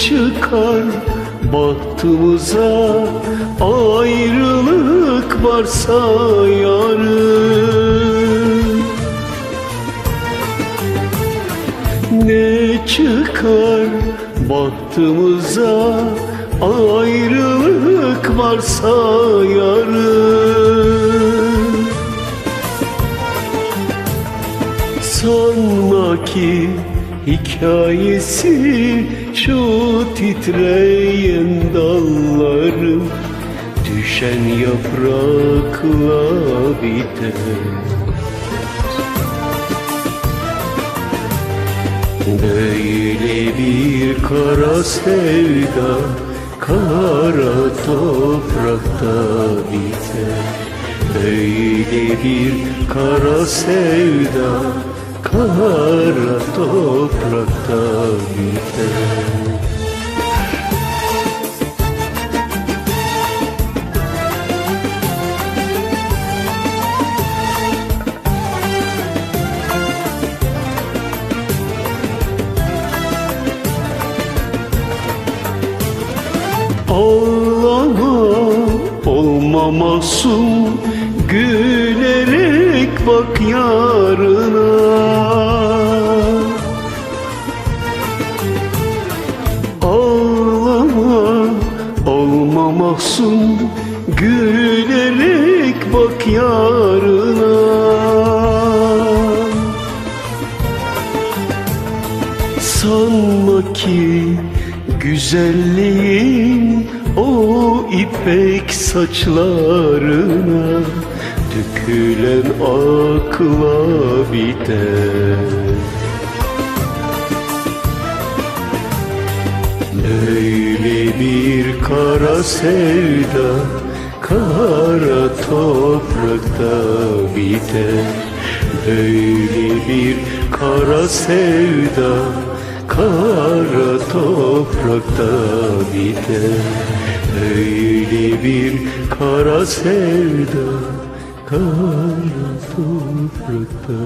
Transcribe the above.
çıkar? Bahtımıza Ayrılık varsa yarın. Ne çıkar? Bahtımıza Ayrılık varsa yarın. Sanma ki hikayesi şu titreyen dalların Düşen yaprakla biter. Böyle bir kara sevda Kara toprakta biter. Böyle bir kara sevda Kara toprakta biter. Ağlama olma masum Gülerek bak yarına. Ağlama olma masum Gülerek bak yarına. Sanma ki güzelliğin o ipek saçlarına Dökülen akla biter. Böyle bir kara sevda Kara toprakta biter. Böyle bir kara sevda Kara toprakta biter. Öyle bir kara sevda Kara toprakta